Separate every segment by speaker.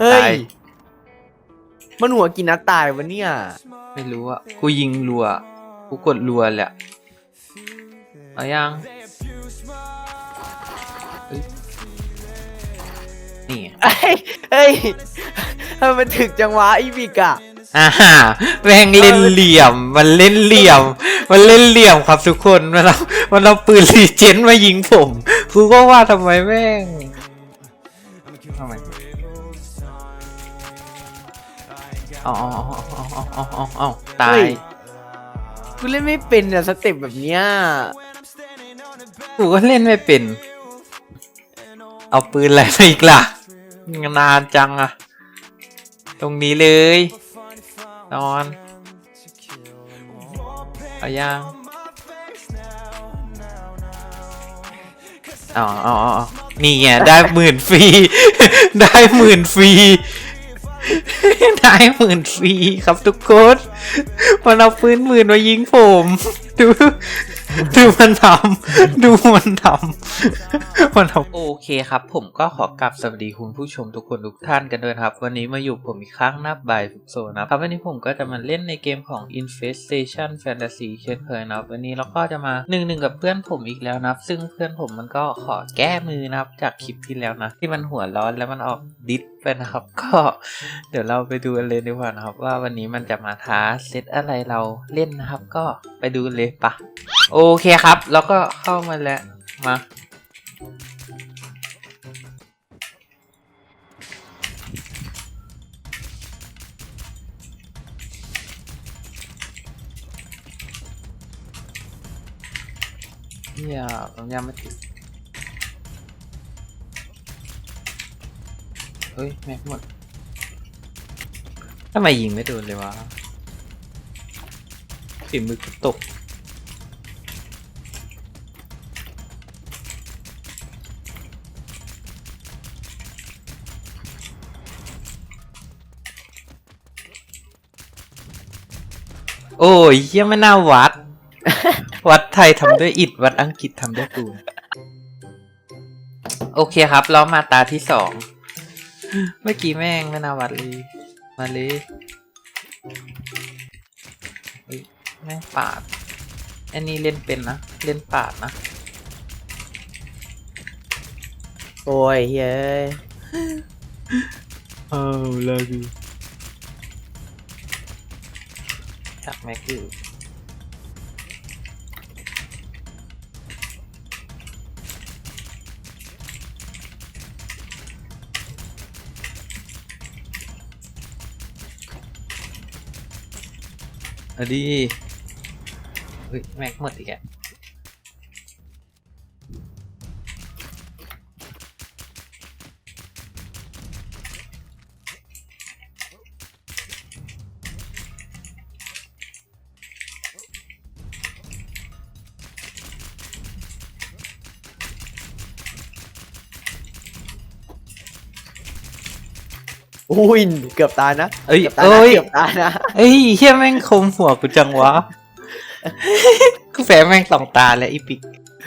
Speaker 1: เฮ้
Speaker 2: ตาย
Speaker 1: ย มันหัวกินนัดตายวะเนี่ย
Speaker 2: ไม่รู้อะ กูยิงรัว กูกดรัวแหละเอายังเอ้ยนี่ไง
Speaker 1: เฮ้ยเฮ้ยทำไมมันถึกจังวะอีบิกอะ
Speaker 2: อ่าแม่งเล่นเหลี่ยม มันเล่นเหลี่ยม มันเล่นเหลี่ยมครับทุกคน มันเอามันเอาปืนรีเจนมายิงผม กูก็ว่าทำไมแม่งทำไม อ๋ออ๋ออ๋ออ๋ออ๋ออ๋ออ๋อตาย
Speaker 1: เฮ้ยกูเล่นไม่เป็นอะสเต็ปแบบเนี้ย
Speaker 2: กูก็เล่นไม่เป็น เอาปืนอะไรมาอีกล่ะ นานจังอะตรงนี้เลย นอนเอายังอ๋ออ๋ออ๋อนี่ไงได้หมื่นฟรี ได้หมื่นฟรี ได้หมื่นฟรีครับทุกคนมันเอาปืนหมื่นมายิงผม ดู ดูมันทำดูมันทำมันทำโอเคครับ ผมก็ขอกลับสวัสดีคุณผู้ชมทุกคนทุกท่านกันด้วยครับ วันนี้มาอยู่ผมอีกครั้งนับบายฟุกโซนะครับ วันนี้ผมก็จะมาเล่นในเกมของ Infestation Fantasy เช่นเคยนะครับ วันนี้เราก็จะมาหนึ่งหนึ่งกับเพื่อนผมอีกแล้วนะครับ ซึ่งเพื่อนผมมันก็ขอแก้มือนะครับจากคลิปที่แล้วนะ ที่มันหัวร้อนแล้วมันออกดิสไปนะครับ ก็เดี๋ยวเราไปดูกันเลยดีกว่านะครับ ว่าวันนี้มันจะมาท้าเซตอะไรเราเล่นนะครับ ก็ไปดูเลยปะ โอเคครับ แล้วก็เข้ามาแล้วมาเนี่ยผมยังไม่ถึงเฮ้ย แม็กหมดทำไมยิงไม่โดนเลยวะฝีมือตก โอ้ยเยี่ยไม่น่าวัด วัดไทยทำด้วยอิฐวัดอังกฤษทำด้วยปูนโอเคครับเรามาตาที่สองเมื่อกี้แม่งไม่น่าวัดเลยมาเลยเฮ้ยแม่งปาดอันนี้เล่นเป็นนะ เล่นปาดนะ
Speaker 1: โอ้ยเฮ้ย
Speaker 2: เอาละดู จักแม็กอยู่เอาดีเฮ้ยแม็กหมดอีกแล้
Speaker 1: อุ้ยเกือบตายนะ
Speaker 2: เอ้ย
Speaker 1: เกือบตายนะ
Speaker 2: เอ้ย
Speaker 1: เกือบตายนะ
Speaker 2: เอ้ยเฮียแม่งคมหัวกูจังวะ กูแฝงแม่งสองตาแล้วอีปิก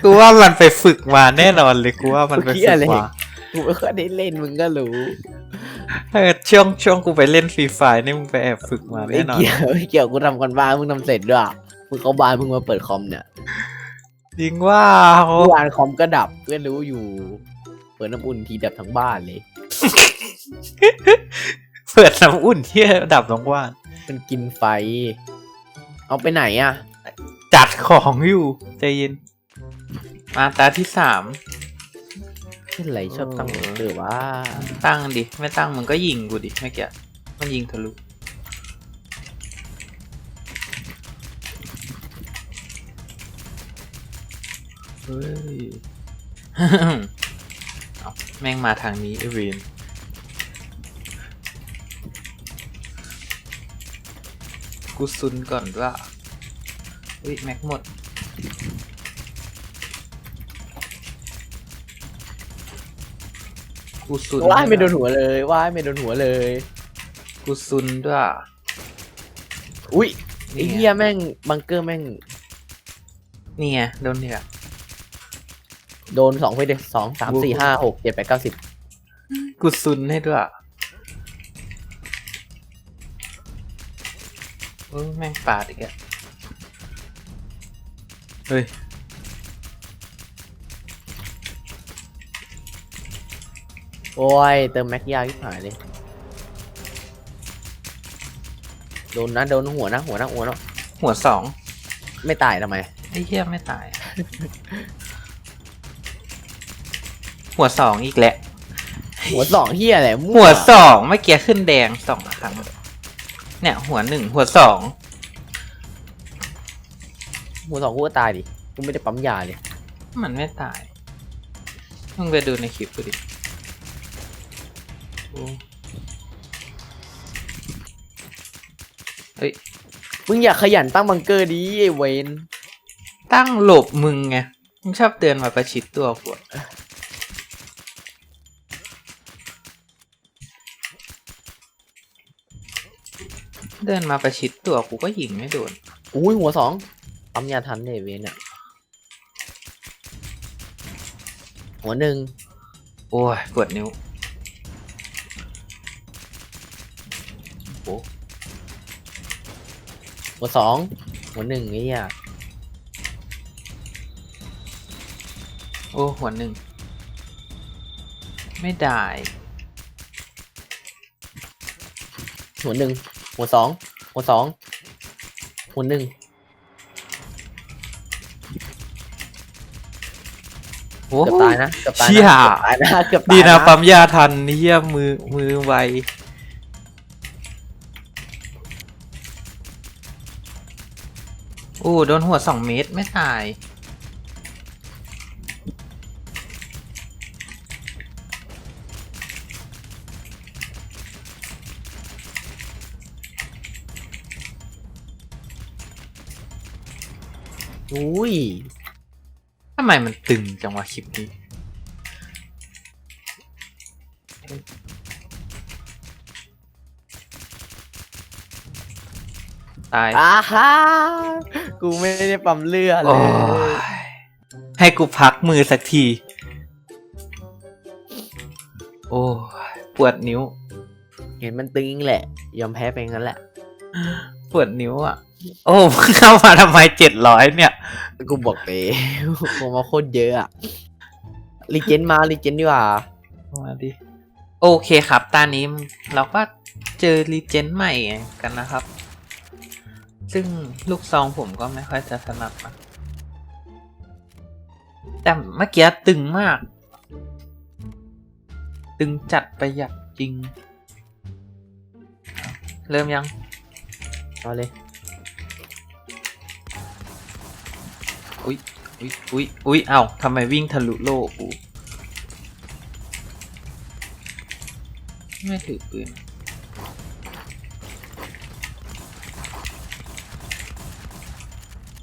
Speaker 2: กูว่ามันไปฝึกมาแน่นอนเลยกูว่ามันไปฝึกมา
Speaker 1: กูไม่ค่อยได้เล่นมึงก็รู้
Speaker 2: เออช่วงช่วงกูไปเล่นฟรีไฟนี่มึงไปแอบฝึกมา
Speaker 1: ไม่
Speaker 2: แน่นอน
Speaker 1: เกี่ยวไม่เกี่ยวกูทำกันบ้านมึงทำเสร็จด้วยมึงเข้าบ้านมึงมาเปิดคอมเนี่ย
Speaker 2: จริงว่า
Speaker 1: เมื่อวานคอมก็ดับเพื่อนรู้อยู่ เปิดน้ำอุ่นทีดับทั้งบ้านเลย
Speaker 2: เปิดน้ำอุ่นเที่ยดับน้องว่าน
Speaker 1: มันกินไฟ เอาไปไหนอะ
Speaker 2: จัดของอยู่ใจเย็น มาตาที่สาม
Speaker 1: เป็นไรชอบตั้ง
Speaker 2: เออ
Speaker 1: หรือว่า
Speaker 2: ตั้งดิไม่ตั้งมึงก็ยิงกูดิเมื่อกี้มันยิงทะลุเฮ้ย เอาแม่งมาทางนี้ไอเวน กูซุนก่อนว่าอุ้ยแม็กหมด กูซุน
Speaker 1: ว่ายไม่โดน
Speaker 2: วย
Speaker 1: หัวเลยว่ายไม่โดนหัวเลย
Speaker 2: กูซุนด้วย
Speaker 1: อุ้ยไอ้
Speaker 2: นี่ไง
Speaker 1: เหี้ยแม่งบังเกอร์แม่ง
Speaker 2: นี่ไงโดนเนี่ย
Speaker 1: โดนสองไปเด็สองสามสี่ห้าหกเจ็ดแปดเก้าสิบ
Speaker 2: กูซุนให้ด้วย เอ้ยแม่งปาดอีกอะเฮ้ย
Speaker 1: โอ้ย เติมแม็กยากที่หายเลย โดนนะโดนหัวนะหัวนะหัวนะ
Speaker 2: หัวสอง
Speaker 1: ไม่ตายทำไม
Speaker 2: ไอ้เหี้ยไม่ตาย หัวสองอีกแหละ
Speaker 1: หัวสองเฮียอะไรมั่
Speaker 2: หัวสองเมื่อกี้ขึ้นแดงสองครั้ง เนี่ย หัวหนึ่งหัวสอง
Speaker 1: หัวสองกูก็ตายดิกูไม่ได้ปั๊มยาเลย
Speaker 2: มันไม่ตายมึงไปดูในคลิปกูดิโอ้เฮ้ย
Speaker 1: มึงอยากขยันตั้งบังเกอร์ดีไอ้เวน
Speaker 2: ตั้งหลบมึงไงมึงชอบเดินมาประชิดตัวกู เดินมาประชิดตัวกูก็ยิงไม่โดน
Speaker 1: อุ้ยหัวสองปั๊มยาทันเนี่ยเวนอะหัวหนึ่ง
Speaker 2: โอ้ยปวดนิ้วโอ้
Speaker 1: หัวสองหัวหนึ่งไอ้เหี้ย
Speaker 2: โอ้หัวหนึ่ง ไม่ได้
Speaker 1: หัวหนึ่ง หัวสองหัวสองหัวหนึ่ง
Speaker 2: โอ้
Speaker 1: เกือบตายนะเกือบตาย
Speaker 2: เชี่ย
Speaker 1: นะเกือบตายนะเกือบตาย
Speaker 2: ดีนะปั๊มยาทันเฮียมือมือไวโอ้โดนหัวสองเมตรไม่ตาย
Speaker 1: อุ้ย
Speaker 2: ทำไมมันตึงจังวะคลิปนี้ตาย
Speaker 1: อาฮ่ากูไม่ได้ปั๊มเลือดเล
Speaker 2: โอ้
Speaker 1: ย
Speaker 2: ยให้กูพักมือสักที โอ้ยปวดนิ้ว
Speaker 1: เห็นมันตึงแหละ ยอมแพ้ไปงั้นแหละ
Speaker 2: ปวดนิ้วอะ โอ้มึงเข้ามาทำไมเจ็ดร้อยเนี่ย
Speaker 1: กูบอกไปกูมาโคตรเยอะอะรีเจนมารีเจนดีกว่า
Speaker 2: มาดิ โอเคครับ ตอนนี้เราก็เจอรีเจนใหม่กันนะครับ ซึ่งลูกซองผมก็ไม่ค่อยจะถนัดนะแต่เมื่อกี้ตึงมาก ตึงจัดประหยัดจริง เริ่มยัง
Speaker 1: เอาเลย
Speaker 2: อุ้ยอุ้ยอุ้ยอุ้ยเอ้าทำไมวิ่งทะลุโลกูไม่ถือปืน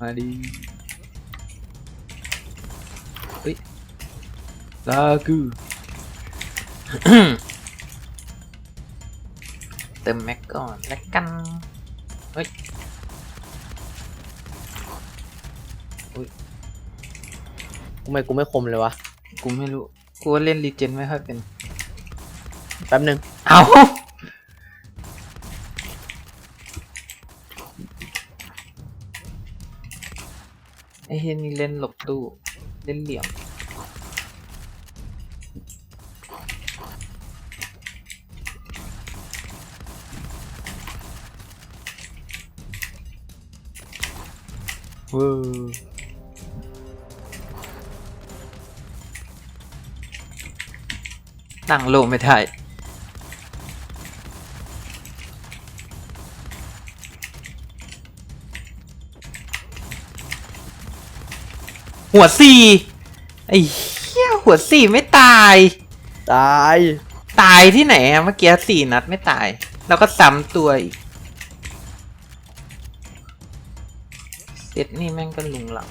Speaker 2: มาดีเฮ้ยลากู เติมแม็กก่อนแล้วกัน เฮ้ย
Speaker 1: ทำไมกูไม่คมเลยวะ
Speaker 2: กูไม่รู้ กูว่าเล่นรีเจนไม่ค่อยเป็น
Speaker 1: แป๊บหนึ่ง
Speaker 2: เอาไอ้เฮยนี่เล่นหลบตู้เล่นเหลี่ยม เว้อ ตั้งโลไม่ได้หัวสี่ไอ้เหี้ยหัวสี่ไม่ตาย
Speaker 1: ตาย
Speaker 2: ตายที่ไหนอะเมื่อกี้สี่นัดไม่ตาย แล้วก็ซ้ำตัวอีกเสร็จนี่แม่งก็ลุงหลัง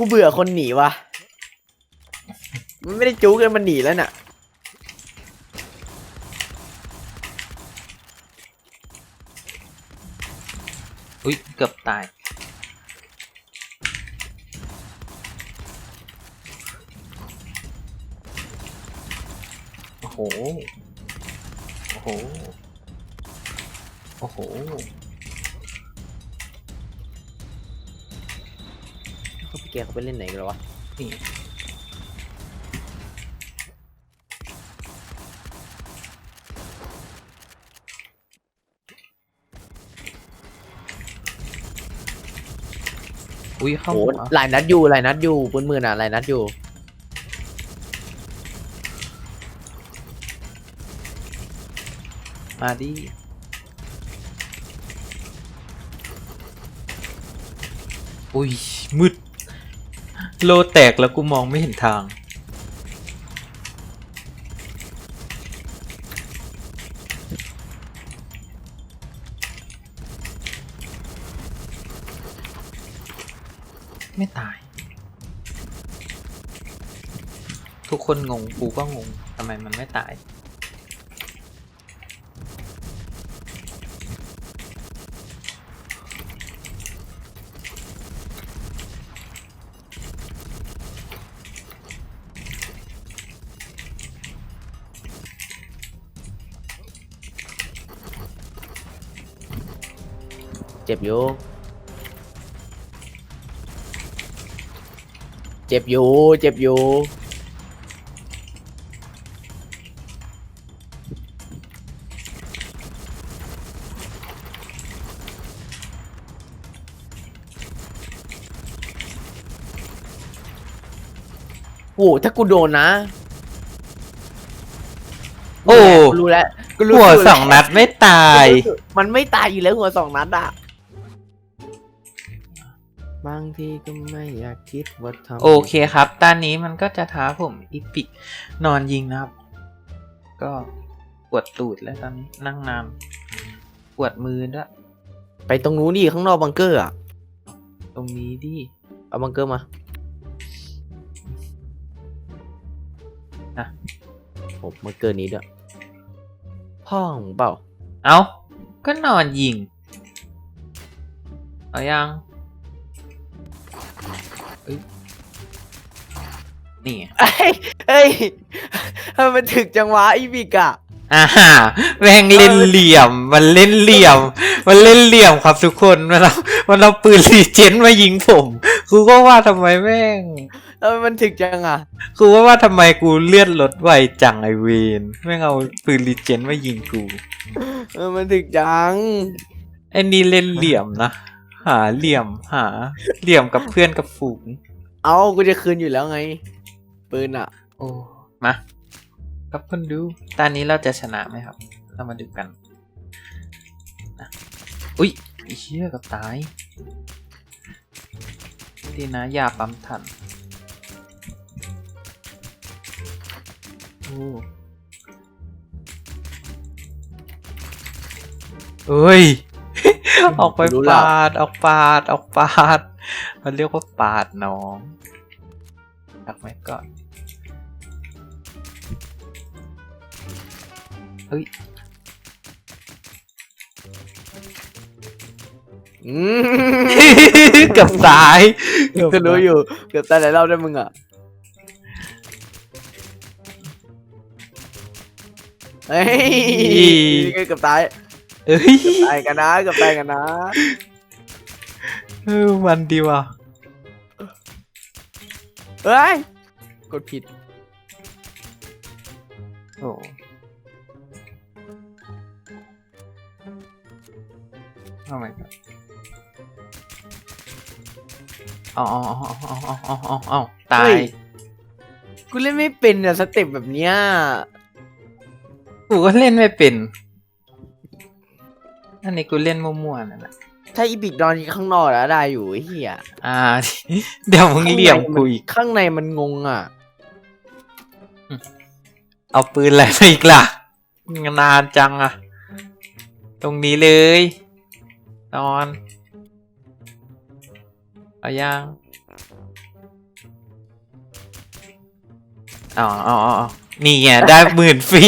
Speaker 1: กูเบื่อคนหนีวะมันไม่ได้จู้กันมันหนีแล้วน่ะ
Speaker 2: อุ้ยเกือบตาย โอ้โห โอ้โห
Speaker 1: โอ้โห กเขาไปเล่นไหนกันแล้ววะ
Speaker 2: นี่อุ้ยเข้า
Speaker 1: โอ้
Speaker 2: หัว
Speaker 1: หลายนัดอยู่หลายนัดอยู่ปืนมือน่ะหลายนัดอยู่
Speaker 2: มาดิอุ้ยมืด โลแตกแล้วกูมองไม่เห็นทาง ไม่ตาย ทุกคนงง กูก็งงทำไมมันไม่ตาย
Speaker 1: บอยู่ เจ็บอยู่ เจ็บอยู่ โอ้ถ้ากูโดนนะ
Speaker 2: โอ้
Speaker 1: กูรู้แล้วกูรู้
Speaker 2: หัว
Speaker 1: กูรู้
Speaker 2: สองนัดไม่ตาย
Speaker 1: มันไม่ตายอยู่แล้วหัวสองนัดอะบาง ทีก็ไม่อยากคิดว่าทำ
Speaker 2: โอเคครับตอนนี้มันก็จะท้าผมอีปิกนอนยิงนะครับ ก็ปวดตูดแล้วตอนนี้นั่งนานปวดมือด้วย
Speaker 1: ไปตรงนู้นดิข้างนอกบังเกอร์อะ
Speaker 2: ตรงนี้ดิ
Speaker 1: เอาบังเกอร์มา
Speaker 2: อะ
Speaker 1: ผมบังเกอร์นี้ด้วยพ่อของเปล่า
Speaker 2: เอาก็นอนยิง เอายังเอ้ยนี่ไง
Speaker 1: เอ้ยเอ้ยทำไมมันถึกจังวะอีบิกอะ
Speaker 2: อ่าแม่งเล่นเหลี่ยม มันเล่นเหลี่ยม มันเล่นเหลี่ยมครับทุกคนมันเอามันเอาปืนรีเจนมายิงผมกูก็ว่าทำไมแม่ง
Speaker 1: ทำไมมันถึกจังอะ
Speaker 2: กูว่าว่าทำไมกูเลื่อนรถไวจังไอเวนแม่งเอาปืนรีเจนมายิงกู
Speaker 1: เออมันถึกจัง
Speaker 2: ไอ้นี่เล่นเหลี่ยมนะ หาเหลี่ยมหาเหลี่ยมกับเพื่อนกับฝูง
Speaker 1: เอากูจะคืนอยู่แล้วไง ปืนอะ
Speaker 2: โอ้มาครับคนดูตอนนี้เราจะชนะไหมครับ เรามาดูกันนะอุ้ยไอ้เชี่ยกับตายดีนะยาปั๊มทันโอ้เอ้ย ออกไป
Speaker 1: รู้แล้ว
Speaker 2: ปาด ออกปาด ออกปาด มันเรียกว่าปาดน้องดักไว้ก่อน เฮ้ย
Speaker 1: อืม
Speaker 2: เกือบตาย
Speaker 1: ก็รู้อยู่เกือบตายหลายรอบได้วยมึงอะเฮ้ยเกือบตายื
Speaker 2: อ
Speaker 1: ไปกันนะกับตากันนะ
Speaker 2: เออมันดีว่ะ
Speaker 1: เอ้ยกดผิด
Speaker 2: โอ้ทำไมครับเอาเอาเอาเอาเอาเอา
Speaker 1: เอา
Speaker 2: ตา
Speaker 1: ย กูเล่นไม่เป็นอะสเต็ปแบบเนี้ย
Speaker 2: กูก็เล่นไม่เป็น อันนี้กูเล่นมั่วๆนั่นแหละ
Speaker 1: ถ้าอีบิกนอนข้างนอกแล้วได้อยู่ไอ้เหี้ย
Speaker 2: อ่า เดี๋ยวมึงเหลี่ยมกูอีก
Speaker 1: ข้างในมันงงอะ
Speaker 2: เอาปืนอะไรไปอีกล่ะนานจังอะตรงนี้เลย นอนเอายังอ๋ออ๋ออ๋อนี่ไงได้หมื่นฟรี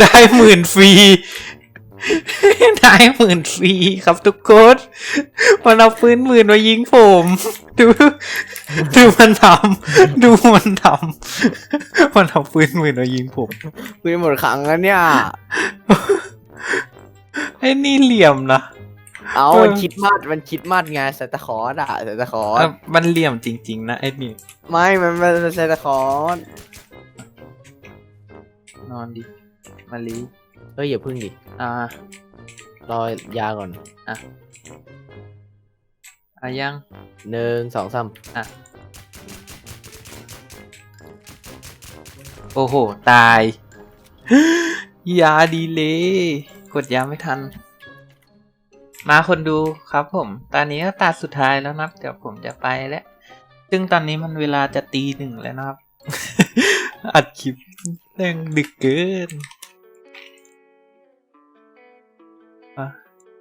Speaker 2: ได้หมื่นฟรี ได้หมื่นฟรีครับทุกคนมันเอาปืนหมื่นมายิงผม ดู ดูมันทำดูมันทำมันเอาปืนหมื่นมายิงผม
Speaker 1: คุยหมดครั้งแล้วเนี่ย
Speaker 2: ไอ้นี่เหลี่ยมนะ
Speaker 1: เอา
Speaker 2: เออ
Speaker 1: มันคิดมาดมันคิดมาดไงใส่ตะขอดอะใส่ตะขอ
Speaker 2: เอ้
Speaker 1: ด
Speaker 2: ยมันเหลี่ยมจริง ๆ นะไอ้นี่
Speaker 1: ไม่มันมันใส่ตะขอด
Speaker 2: นอนดิมาลี
Speaker 1: เฮ้ยอย่าพึ่งดิ
Speaker 2: อ่าร
Speaker 1: อยาก่อน
Speaker 2: อายัง
Speaker 1: หนึ่งสองสาม
Speaker 2: โอ้โห ตาย ยาดีเลย กดยาไม่ทัน มาคนดูครับผม ตอนนี้ก็ตาสุดท้ายแล้วนะครับเดี๋ยวผมจะไปแล้ว ซึ่งตอนนี้มันเวลาจะตีหนึ่งแล้วนะครับ อัดคลิปแรงดึกเกิน อะ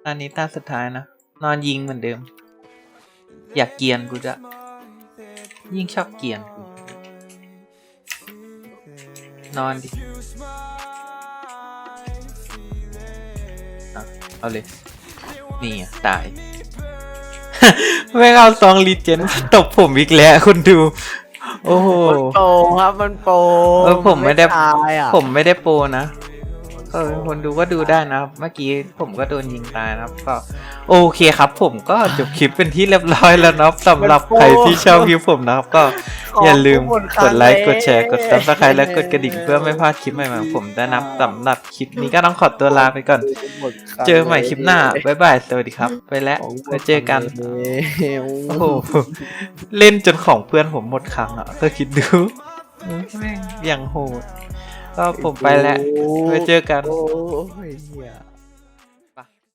Speaker 2: ตอนนี้ตาสุดท้ายนะ นอนยิงเหมือนเดิม อยากเกรียนกูจะ ยิ่งชอบเกรียนกูนอนดิอะเอาเลย นี่อะตาย ไม่เอาซองลีเจนตบผมอีกแล้วคุณดู โอ้โห
Speaker 1: มันโปรครับ มันโปร
Speaker 2: เออผมไม่ได้
Speaker 1: ตายอะ
Speaker 2: ผมไม่ได้โปรนะ ก็คนดูก็ดูได้นะครับ เมื่อกี้ผมก็โดนยิงตายนะครับ ก็โอเคครับ ผมก็จบคลิปเป็นที่เรียบร้อยแล้วนะครับสำหรับใครที่ชอบคลิปผมนะครับ ก็อย่าลืมกดไลค์กดแชร์กด subscribe และกดกระดิ่งเพื่อไม่พลาดคลิปใหม่ๆของผมด้วยนะครับสำหรับคลิปนี้ก็ต้องขอตัวลาไปก่อน เจอใหม่คลิปหน้าบ๊ายบายสวัสดีครับ ไปแล้วไปเจอกันโอ้โหเล่นจนของเพื่อนผมหมดครั้งอะก็คิดดูแม่งอย่างโหด ก็ผมไปแล้วไว้เจอกัน
Speaker 1: โอ้ยเหี้ย